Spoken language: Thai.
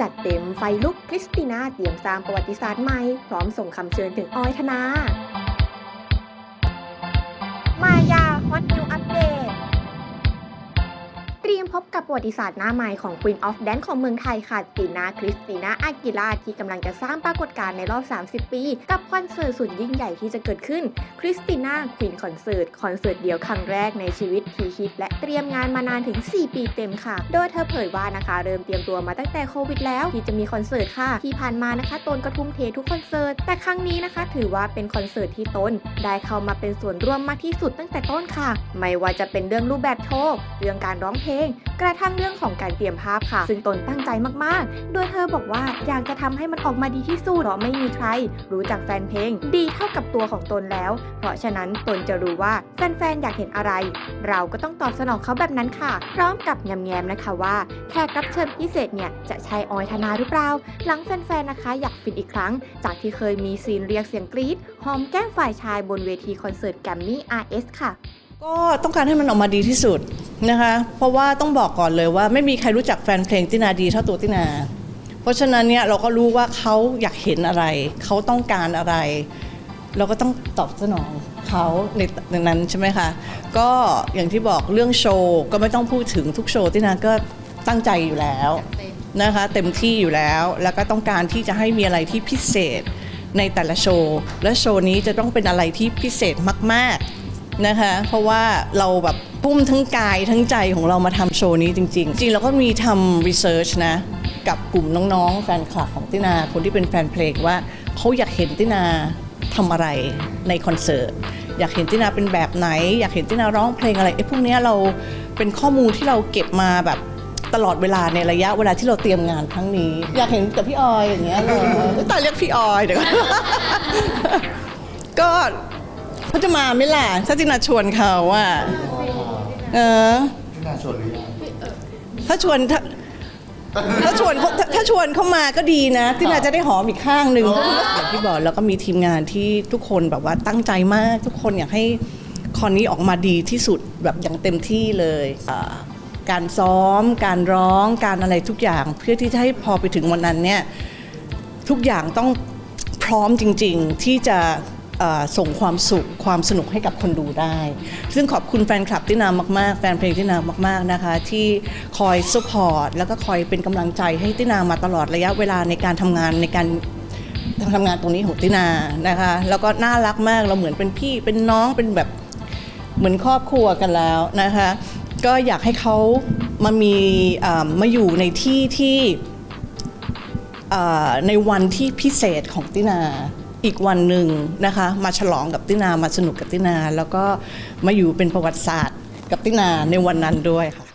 จัดเต็มไฟลุกคริสติน่าเตรียมสร้างประวัติศาสตร์ใหม่ พร้อมส่งคำเชิญถึงออยธนา ยมพบกับประวัติศาสตร์หน้าใหม่ของ Queen of Dance ของเมืองไทยค่ะตีนาคริสตินาอากิลาที่กำลังจะสร้างปรากฏการณ์ในรอบ 30 ปี กับคอนเสิร์ตสุดยิ่งใหญ่ที่จะเกิดขึ้นคริสติน่าควีนคอนเสิร์ตคอนเสิร์ตเดียวครั้งแรกในชีวิตที่คิดและเตรียมงานมานานถึง 4 ปีเต็มค่ะ โดยเธอเผยว่านะคะ เริ่มเตรียมตัวมาตั้งแต่โควิดแล้วที่จะมีคอนเสิร์ตค่ะที่ผ่านมานะคะตนก็ทุ่มเททุกคอนเสิร์ตแต่ครั้งนี้นะคะ ถือว่าเป็นคอนเสิร์ตที่ตนได้เข้ามาเป็นส่วนร่วมมากที่สุดตั้งแต่ต้นค่ะ ไม่ว่าจะเป็นเรื่องรูปแบบโชว์เรื่องการร้องเพลงกระทั่งเรื่องของการเตรียมภาพค่ะ ซึ่งตนตั้งใจมากๆ โดยเธอบอกว่าอยากจะทำให้มันออกมาดีที่สุดเพราะไม่มีใคร รู้จักแฟนเพลง ดีเท่ากับตัวของตนแล้ว เพราะฉะนั้นตนจะรู้ว่าแฟนๆอยากเห็นอะไร เราก็ต้องตอบสนองเขาแบบนั้นค่ะ พร้อมกับแง้มๆนะคะว่าแขกรับเชิญพิเศษเนี่ยจะใช่ออยธนาหรือเปล่า หลังแฟนๆนะคะ อยากฟินอีกครั้ง จากที่เคยมีซีนเรียกเสียงกรี๊ดหอมแก้มฝ่ายชายบนเวทีคอนเสิร์ตแกรมมี่ RS ค่ะ ก็ต้องการให้มันออกมาดีที่สุดนะคะ เพราะว่าต้องบอกก่อนเลยว่าไม่มีใครรู้จักแฟนเพลงตินาดีเท่าตัวตินา เพราะฉะนั้นเนี่ยเราก็รู้ว่าเขาอยากเห็นอะไร เขาต้องการอะไร เราก็ต้องตอบสนองเขาในในนั้นใช่ไหมคะ ก็อย่างที่บอกเรื่องโชว์ก็ไม่ต้องพูดถึงทุกโชว์ตินาก็ตั้งใจอยู่แล้วนะคะเต็มที่อยู่แล้วแล้วก็ต้องการที่จะให้มีอะไรที่พิเศษในแต่ละโชว์และโชว์นี้จะต้องเป็นอะไรที่พิเศษมาก ๆ นะคะ เพราะว่าเราแบบพุ่มทั้งกายทั้งใจของเรามาทำโชว์นี้จริง ๆ จริงเราก็มีทำรีเสิร์ชนะกับกลุ่มน้องๆแฟนคลับของตินา คนที่เป็นแฟนเพลงว่าเขาอยากเห็นตินาทำอะไรในคอนเสิร์ตอยากเห็นตินาเป็นแบบไหน อยากเห็นตินาร้องเพลงอะไรไอ้พวกนี้เราเป็นข้อมูลที่เราเก็บมาแบบตลอดเวลาในระยะเวลาที่เราเตรียมงานครั้งนี้ อยากเห็นกับพี่ออยอย่างเงี้ยเลยตายเรียกพี่ออยเดี๋ยวก็ เขาจะมาไหมล่ะถ้าจินาชวนเขาว่าเออที่น่าชวนหรือยังถ้าชวนถ้าถ้าชวนเขาถ้าถ้าชวนเขามาก็ดีนะที่นาจะได้หอมอีกข้างหนึ่งอย่างที่บอกแล้วก็มีทีมงานที่ทุกคนแบบว่าตั้งใจมาก ทุกคนอยากให้คอนนี้ออกมาดีที่สุดแบบอย่างเต็มที่เลยอ่าการซ้อม การร้องการอะไรทุกอย่าง เพื่อที่จะให้พอไปถึงวันนั้นเนี่ยทุกอย่างต้องพร้อมจริง ๆ ที่จะเอ่อ ส่งความสุขความสนุกให้กับคนดูได้ ซึ่งขอบคุณแฟนคลับที่นามากๆ แฟนเพลงที่นามากๆนะคะ ที่คอยสปอร์ตแล้วก็คอยเป็นกำลังใจให้ตินามาตลอดระยะเวลาในการทำงานในการทำงานตรงนี้ของตินานะคะ แล้วก็น่ารักมากเราเหมือนเป็นพี่เป็นน้องเป็นแบบเหมือนครอบครัวกันแล้วนะคะ ก็อยากให้เขามามีมาอยู่ในที่ที่ในวันที่พิเศษของตินา อีกวันหนึ่งนะคะมาฉลองกับตินามาสนุกกับตินา แล้วก็มาอยู่เป็นประวัติศาสตร์กับตินาในวันนั้นด้วยค่ะ